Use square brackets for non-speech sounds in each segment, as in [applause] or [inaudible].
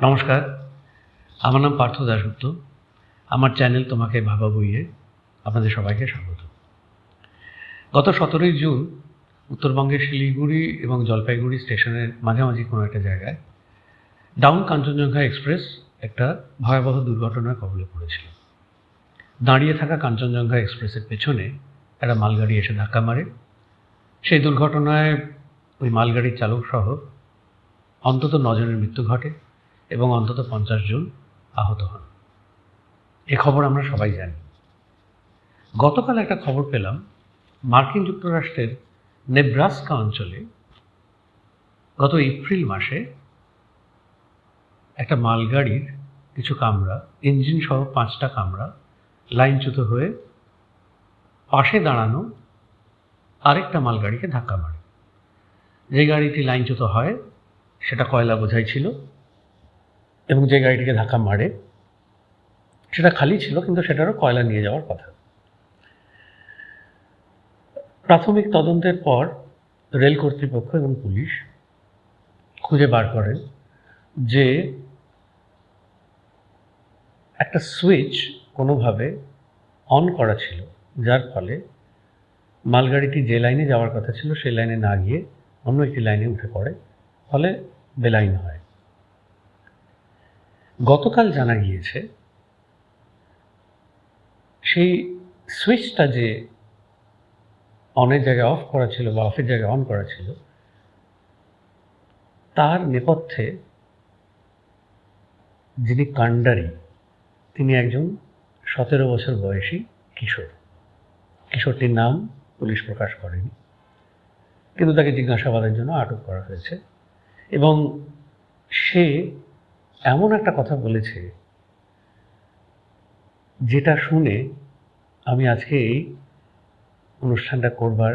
নমস্কার। আমার নাম পার্থ দাশগুপ্ত। আমার চ্যানেল তোমাকে ভাবা বইয়ে আপনাদের সবাইকে স্বাগত। গত সতেরোই জুন উত্তরবঙ্গের শিলিগুড়ি এবং জলপাইগুড়ি স্টেশনের মাঝামাঝি কোনো একটা জায়গায় ডাউন কাঞ্চনজঙ্ঘা এক্সপ্রেস একটা ভয়াবহ দুর্ঘটনার কবলে পড়েছিল। দাঁড়িয়ে থাকা কাঞ্চনজঙ্ঘা এক্সপ্রেসের পেছনে একটা মালগাড়ি এসে ধাক্কা মারে। সেই দুর্ঘটনায় ওই মালগাড়ির চালক সহ অন্তত নজনের মৃত্যু ঘটে। এবং অন্তত পঞ্চাশ জন আহত হন। এ খবর আমরা সবাই জানি। গতকাল একটা খবর পেলাম, মার্কিন যুক্তরাষ্ট্রের নেব্রাস্কা অঞ্চলে গত এপ্রিল মাসে একটা মালগাড়ির কিছু কামরা ইঞ্জিন সহ পাঁচটা কামরা লাইনচ্যুত হয়ে পাশে দাঁড়ানো আরেকটা মালগাড়িকে ধাক্কা মারে। যে গাড়িটি লাইনচ্যুত হয়, সেটা কয়লা বোঝাই ছিল। এবং যে গাড়িটিকে ধাক্কা মারে, সেটা খালি ছিল, কিন্তু সেটারও কয়লা নিয়ে যাওয়ার কথা। প্রাথমিক তদন্তের পর রেল কর্তৃপক্ষ এবং পুলিশ খুঁজে বার করেন যে একটা সুইচ কোনোভাবে অন করা ছিল, যার ফলে মালগাড়িটি যে লাইনে যাওয়ার কথা ছিল, সেই লাইনে না গিয়ে অন্য একটি লাইনে উঠে পড়ে, ফলে বেলাইন হয়। গতকাল জানা গিয়েছে, সেই সুইচটা যে অনেক জায়গায় অফ করা ছিল বা অফের জায়গায় অন করা ছিল, তার নেপথ্যে যিনি কাণ্ডারি তিনি একজন সতেরো বছর বয়সী কিশোর। কিশোরটির নাম পুলিশ প্রকাশ করেনি। কিন্তু তাকে জিজ্ঞাসাবাদের জন্য আটক করা হয়েছে এবং সে এমন একটা কথা বলেছে যেটা শুনে আমি আজকে এই অনুষ্ঠানটা করবার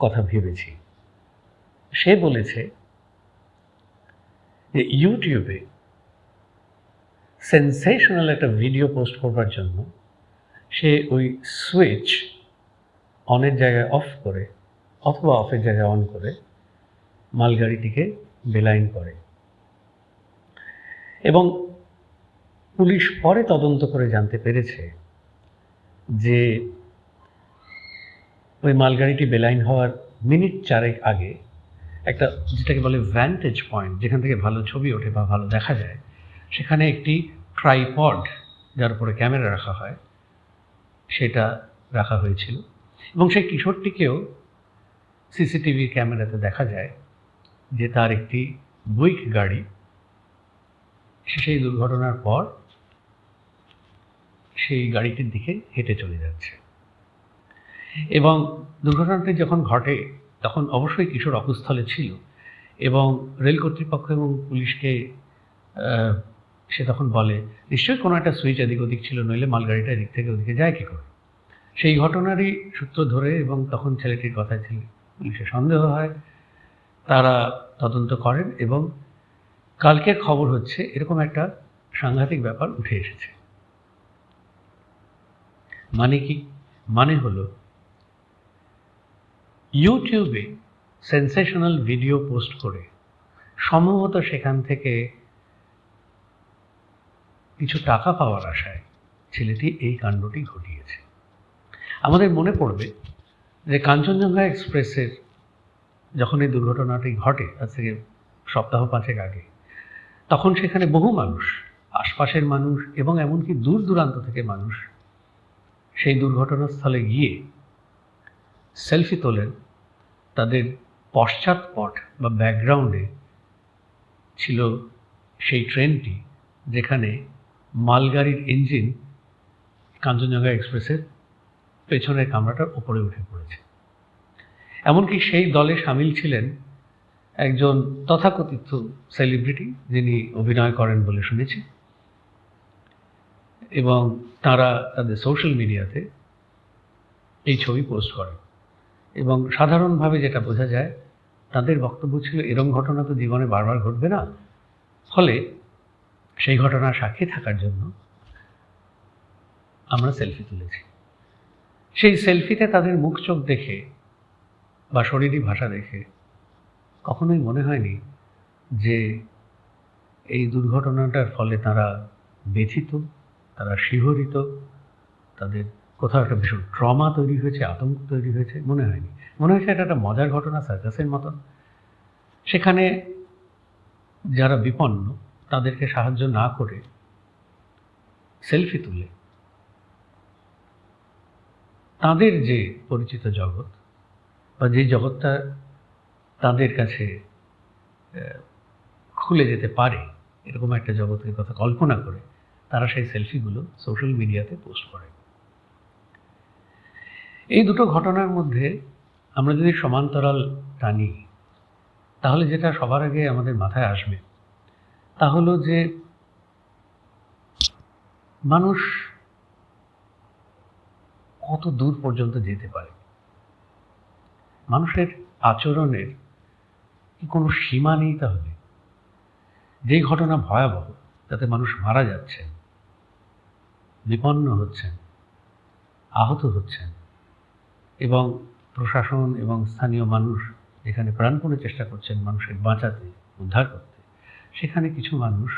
কথা ভেবেছি। সে বলেছে যে ইউটিউবে সেন্সেশনাল একটা ভিডিও পোস্ট করবার জন্য সে ওই সুইচ অনের জায়গায় অফ করে অথবা অফের জায়গায় অন করে মালগাড়িটিকে বেলাইন করে। এবং পুলিশ পরে তদন্ত করে জানতে পেরেছে যে ওই মালগাড়িটি বেলাইন হওয়ার মিনিট চারেক আগে একটা যেটাকে বলে ভ্যান্টেজ পয়েন্ট যেখান থেকে ভালো ছবি ওঠে বা ভালো দেখা যায়, সেখানে একটি ট্রাইপড যার উপরে ক্যামেরা রাখা হয়, সেটা রাখা হয়েছিল। এবং সেই কিশোরটিকেও সিসিটিভি ক্যামেরাতে দেখা যায় যে তার একটি বুইক গাড়ি সেই দুর্ঘটনার পর সেই গাড়িটির দিকে হেঁটে চলে যাচ্ছে। এবং দুর্ঘটনাটি যখন ঘটে, তখন অবশ্যই কিশোর অকুস্থলে ছিল এবং রেল কর্তৃপক্ষ এবং পুলিশকে সে তখন বলে, নিশ্চয়ই কোনো একটা সুইচ এদিক ওদিক ছিল, নইলে মালগাড়িটা এদিক থেকে ওদিকে যায় কী করে? সেই ঘটনারই সূত্র ধরে এবং তখন ছেলেটির কথায় ছিল, পুলিশের সন্দেহ হয়, তারা তদন্ত করেন এবং কালকের খবর হচ্ছে এরকম একটা সাংঘাতিক ব্যাপার উঠে এসেছে। মানে কি? মানে হলো ইউটিউবে সেন্সেশনাল ভিডিও পোস্ট করে সম্ভবত সেখান থেকে কিছু টাকা পাওয়ার আশায় ছেলেটি এই কাণ্ডটি ঘটিয়েছে। আমাদের মনে পড়বে যে কাঞ্চনজঙ্ঘা এক্সপ্রেসের যখন এই দুর্ঘটনাটি ঘটে আজ থেকে সপ্তাহ পাঁচেক আগে তখন সেখানে বহু মানুষ, আশপাশের মানুষ এবং এমনকি দূর দূরান্ত থেকে মানুষ সেই দুর্ঘটনাস্থলে গিয়ে সেলফি তোলেন, তাদের পশ্চাৎপট বা ব্যাকগ্রাউন্ডে ছিল সেই ট্রেনটি যেখানে মালগাড়ির ইঞ্জিন কাঞ্চনজঙ্ঘা এক্সপ্রেসের পেছনের কামরাটার ওপরে উঠে পড়েছে। এমনকি সেই দলে সামিল ছিলেন একজন তথাকথিত সেলিব্রিটি যিনি অভিনয় করেন বলে শুনেছি। এবং তারা তাদের সোশ্যাল মিডিয়াতে এই ছবি পোস্ট করেন। এবং সাধারণভাবে যেটা বোঝা যায়, তাদের বক্তব্য ছিল, এরম ঘটনা তো জীবনে বারবার ঘটবে না। ফলে সেই ঘটনার সাক্ষী থাকার জন্য আমরা সেলফি তুলেছি। সেই সেলফিতে তাদের মুখ চোখ দেখে বা শরীরী ভাষা দেখে কখনোই মনে হয়নি যে এই দুর্ঘটনাটার ফলে তারা ব্যথিত, তারা শিহরিত, তাদের কোথাও একটা ভীষণ ট্রমা তৈরি হয়েছে, আতঙ্ক তৈরি হয়েছে, মনে হয়নি। মনে হয়েছে এটা একটা মজার ঘটনা সার্কাসের মতন। সেখানে যারা বিপন্ন, তাদেরকে সাহায্য না করে সেলফি তুলে। তাদের যে পরিচিত জগৎ বা যে জগৎটা তাদের কাছে খুলে যেতে পারে, এরকম একটা জগতের কথা কল্পনা করে তারা সেই সেলফিগুলো সোশ্যাল মিডিয়াতে পোস্ট করে। এই দুটো ঘটনার মধ্যে আমরা যদি সমান্তরাল টানি, তাহলে যেটা সবার আগে আমাদের মাথায় আসবে, তা হলো যে মানুষ কত দূর পর্যন্ত যেতে পারে। মানুষের আচরণের কি কোনো সীমা নেই তাহলে? যে ঘটনা ভয়াবহ, তাতে মানুষ মারা যাচ্ছেন বিপন্ন হচ্ছেন, আহত হচ্ছেন এবং প্রশাসন এবং স্থানীয় মানুষ যেখানে প্রাণপণে চেষ্টা করছেন মানুষের বাঁচাতে, উদ্ধার করতে। সেখানে কিছু মানুষ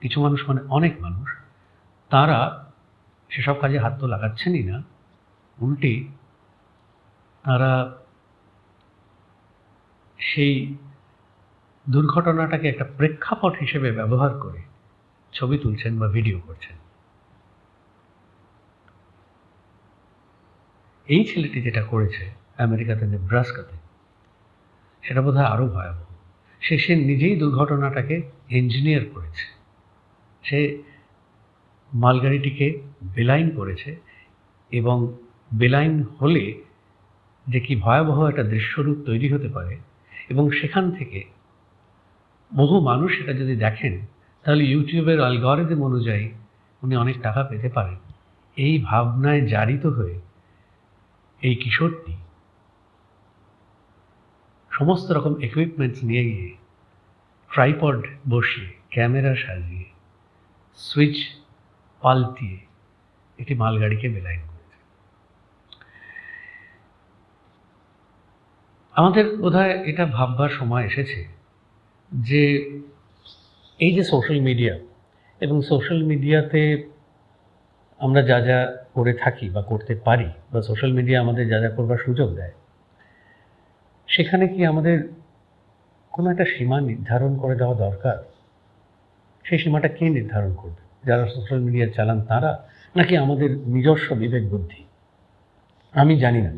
কিছু মানুষ মানে অনেক মানুষ, তারা সেসব কাজে হাত তো লাগাচ্ছেনই না, উল্টে তারা সেই দুর্ঘটনাটাকে একটা প্রেক্ষাপট হিসেবে ব্যবহার করে ছবি তুলছেন বা ভিডিও করছেন। এই ছেলেটি যেটা করেছে আমেরিকাতে, নেব্রাস্কাতে, সেটা বোধহয় আরও ভয়াবহ। সে সে নিজেই দুর্ঘটনাটাকে ইঞ্জিনিয়ার করেছে। সে মালগাড়িটিকে বেলাইন করেছে এবং বেলাইন হলে যে কি ভয়াবহ একটা দৃশ্যরূপ তৈরি হতে পারে এবং সেখান থেকে বহু মানুষ এটা যদি দেখেন, তাহলে ইউটিউবের অ্যালগরিদম অনুযায়ী উনি অনেক টাকা পেতে পারেন। এই ভাবনায় জারিত হয়ে এই কিশোরটি সমস্ত রকম ইকুইপমেন্টস নিয়ে গিয়ে ট্রাইপড বসিয়ে ক্যামেরা সাজিয়ে সুইচ পাল্টিয়ে একটি মালগাড়িকে বেলাইন করেছে। আমাদের বোধহয় এটা ভাববার সময় এসেছে। যে এই যে সোশ্যাল মিডিয়া এবং সোশ্যাল মিডিয়াতে আমরা যা যা করে থাকি বা করতে পারি বা সোশ্যাল মিডিয়া আমাদের যা যা করবার সুযোগ দেয়, সেখানে কি আমাদের কোনো একটা সীমা নির্ধারণ করে দেওয়া দরকার? সেই সীমাটা কে নির্ধারণ করবে? যারা সোশ্যাল মিডিয়া চালান তারা? নাকি আমাদের নিজস্ব বিবেক বুদ্ধি? আমি জানি না।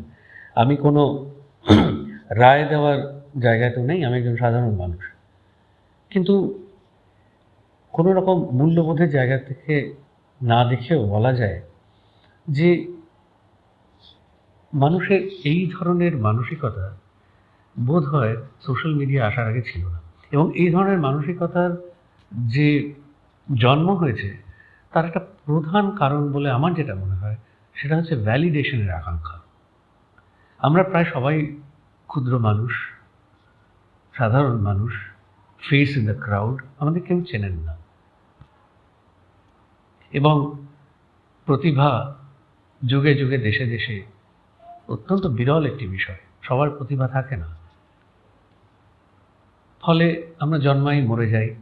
আমি কোনো [clears throat] রায় দেওয়ার জায়গায় তো নেই, আমি একজন সাধারণ মানুষ। কিন্তু কোনো রকম মূল্যবোধের জায়গা থেকে না দেখেও বলা যায় যে মানুষের এই ধরনের মানসিকতা বোধ হয় সোশ্যাল মিডিয়া আসার আগে ছিল না। এবং এই ধরনের মানসিকতার যে জন্ম হয়েছে, তার একটা প্রধান কারণ বলে আমার যেটা মনে হয়, সেটা হচ্ছে ভ্যালিডেশনের আকাঙ্ক্ষা। আমরা প্রায় সবাই ক্ষুদ্র মানুষ, সাধারণ মানুষ ফেস ইন দ্য ক্রাউড আমাদের কেউ চেনেন না। এবং প্রতিভা যুগে যুগে, দেশে দেশে অত্যন্ত বিরল একটি বিষয়, সবার প্রতিভা থাকে না। ফলে আমরা জন্মাই মরে যাই।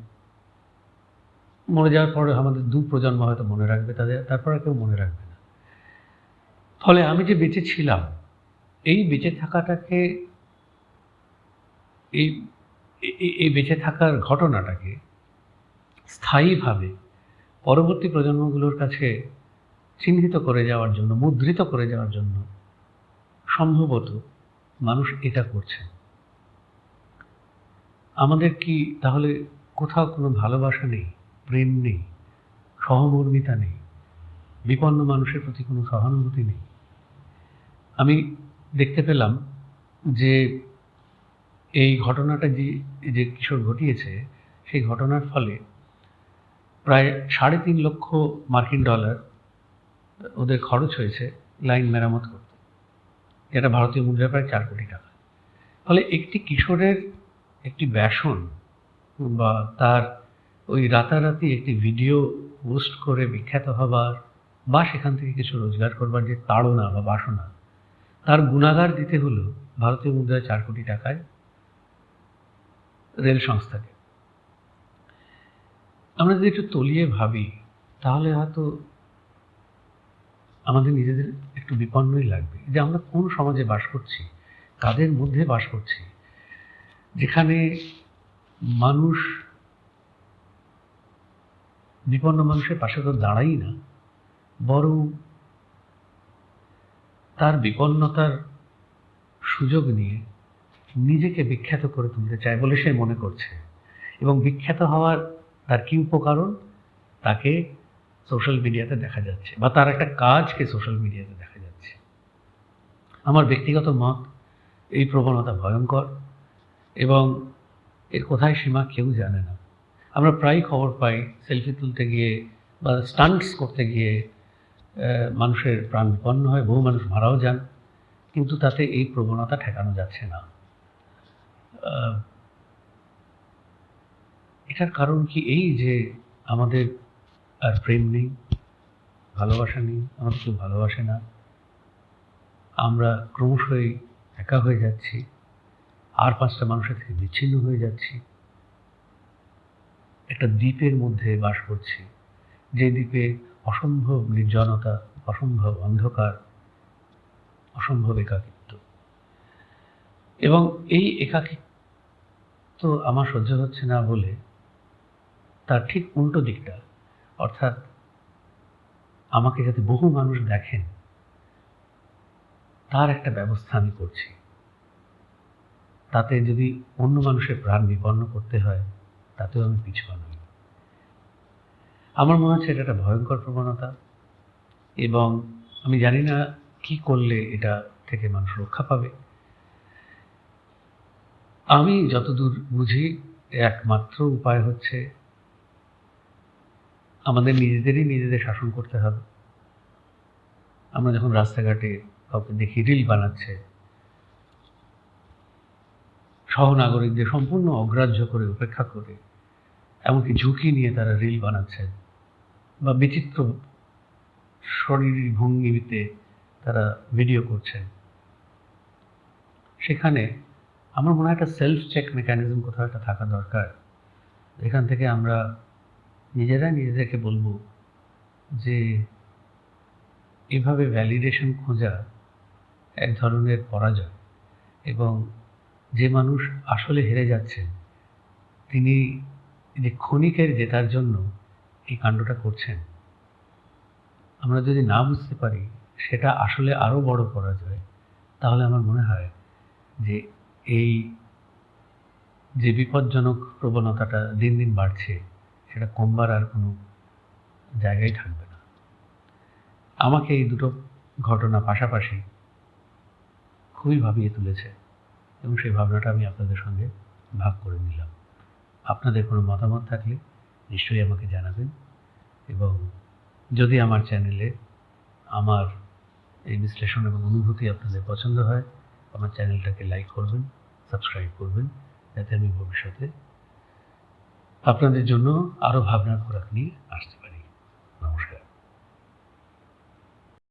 মরে যাওয়ার পরে আমাদের দু প্রজন্ম হয়তো মনে রাখবে, তাদের, তারপর কেউ মনে রাখবে না। ফলে আমি যে বেঁচে ছিলাম, এই বেঁচে থাকাটাকে, এই এই- বেঁচে থাকার ঘটনাটাকে স্থায়ীভাবে পরবর্তী প্রজন্মগুলোর কাছে চিহ্নিত করে যাওয়ার জন্য, মুদ্রিত করে যাওয়ার জন্য সম্ভবত মানুষ এটা করছে। আমাদের কি তাহলে কোথাও কোনো ভালোবাসা নেই, প্রেম নেই, সহমর্মিতা নেই, বিপন্ন মানুষের প্রতি কোনো সহানুভূতি নেই? আমি দেখতে পেলাম যে এই ঘটনাটা যে যে কিশোর ঘটিয়েছে, সেই ঘটনার ফলে প্রায় সাড়ে তিন লক্ষ মার্কিন ডলার ওদের খরচ হয়েছে লাইন মেরামত করতে। যেটা ভারতীয় মুদ্রায় প্রায় চার কোটি টাকা। ফলে একটি কিশোরের একটি ব্যাসন বা তার ওই রাতারাতি একটি ভিডিও পোস্ট করে বিখ্যাত হবার বা সেখান থেকে কিছু রোজগার করবার যে তাড়না বা বাসনা, তার গুণাগার দিতে হলো ভারতীয় মুদ্রায় চার কোটি টাকায় রেল সংস্থাকে। আমরা যদি একটু তলিয়ে ভাবি, তাহলে হয়তো আমাদের নিজেদের একটু বিপন্নই লাগবে যে আমরা কোন সমাজে বাস করছি, কাদের মধ্যে বাস করছি, যেখানে মানুষ, বিপন্ন মানুষের পাশে তো দাঁড়াই না, বরং তার বিপন্নতার সুযোগ নিয়ে নিজেকে বিখ্যাত করে তুলতে চায় বলে সে মনে করছে। এবং বিখ্যাত হওয়ার তার কি উপকরণ? তাকে সোশ্যাল মিডিয়াতে দেখা যাচ্ছে বা তার একটা কাজকে সোশ্যাল মিডিয়াতে দেখা যাচ্ছে। আমার ব্যক্তিগত মত, এই প্রবণতা ভয়ঙ্কর এবং এর কোথায় সীমা কেউ জানে না। আমরা প্রায় খবর পাই সেলফি তুলতে গিয়ে বা স্টান্টস করতে গিয়ে মানুষের প্রাণ বিপন্ন হয়, বহু মানুষ মারাও যান, কিন্তু তাতে এই প্রবণতা ঠেকানো যাচ্ছে না। এটার কারণ কি এই যে আমাদের আর প্রেম নেই, ভালোবাসা নেই, আমাদের কেউ ভালোবাসে না। আমরা ক্রমশই একা হয়ে যাচ্ছি, আর পাঁচটা মানুষের থেকে বিচ্ছিন্ন হয়ে যাচ্ছি। একটা দ্বীপের মধ্যে বাস করছি, যে দ্বীপে অসম্ভব নির্জনতা, অসম্ভব অন্ধকার, অসম্ভব একাকিত্ব। এবং এই একাকী। তো আমার সহ্য হচ্ছে না বলে তার ঠিক উল্টো দিকটা, অর্থাৎ আমাকে যাতে বহু মানুষ দেখেন, তার একটা ব্যবস্থা আমি করছি। তাতে যদি অন্য মানুষের প্রাণ বিপন্ন করতে হয়, তাতেও আমি পিছুয়া নই আমার মনে হচ্ছে এটা একটা ভয়ঙ্কর প্রবণতা এবং আমি জানি না কি করলে এটা থেকে মানুষ রক্ষা পাবে। আমি যতদূর বুঝি, একমাত্র উপায় হচ্ছে আমাদের নিজেদেরই নিজেদের শাসন করতে হবে। আমরা যখন রাস্তাঘাটে কাউকে দেখি রিল বানাচ্ছে, সহনাগরিকদের সম্পূর্ণ অগ্রাহ্য করে, উপেক্ষা করে, এমনকি ঝুঁকি নিয়ে তারা রিল বানাচ্ছেন বা বিচিত্র শরীর ভঙ্গিতে তারা ভিডিও করছেন। সেখানে আমার মনে হয় একটা সেলফ চেক মেকানিজম কোথাও একটা থাকা দরকার। এখান থেকে আমরা নিজেরা নিজেদেরকে বলব যে, এভাবে ভ্যালিডেশন খোঁজা এক ধরনের পরাজয় এবং যে মানুষ আসলে হেরে যাচ্ছেন, তিনি যে ক্ষণিকের জেতার জন্য এই কাণ্ডটা করছেন, আমরা যদি না বুঝতে পারি সেটা আসলে আরও বড় পরাজয়, তাহলে আমার মনে হয় যে এই যে বিপজ্জনক প্রবণতাটা দিন দিন বাড়ছে, সেটা কমবার আর কোনো জায়গায় থাকবে না। আমাকে এই দুটো ঘটনা পাশাপাশি খুবই ভাবিয়ে তুলেছে এবং সেই ভাবনাটা আমি আপনাদের সঙ্গে ভাগ করে নিলাম। আপনাদের কোনো মতামত থাকলে নিশ্চয়ই আমাকে জানাবেন এবং যদি আমার চ্যানেলে আমার এই বিশ্লেষণ এবং অনুভূতি আপনাদের পছন্দ হয় আমার চ্যানেলটাকে লাইক করবেন সাবস্ক্রাইব করবেন, যাতে আমি ভবিষ্যতে আপনাদের জন্য আরও ভাবনার খোরাক নিয়ে আসতে পারি। নমস্কার।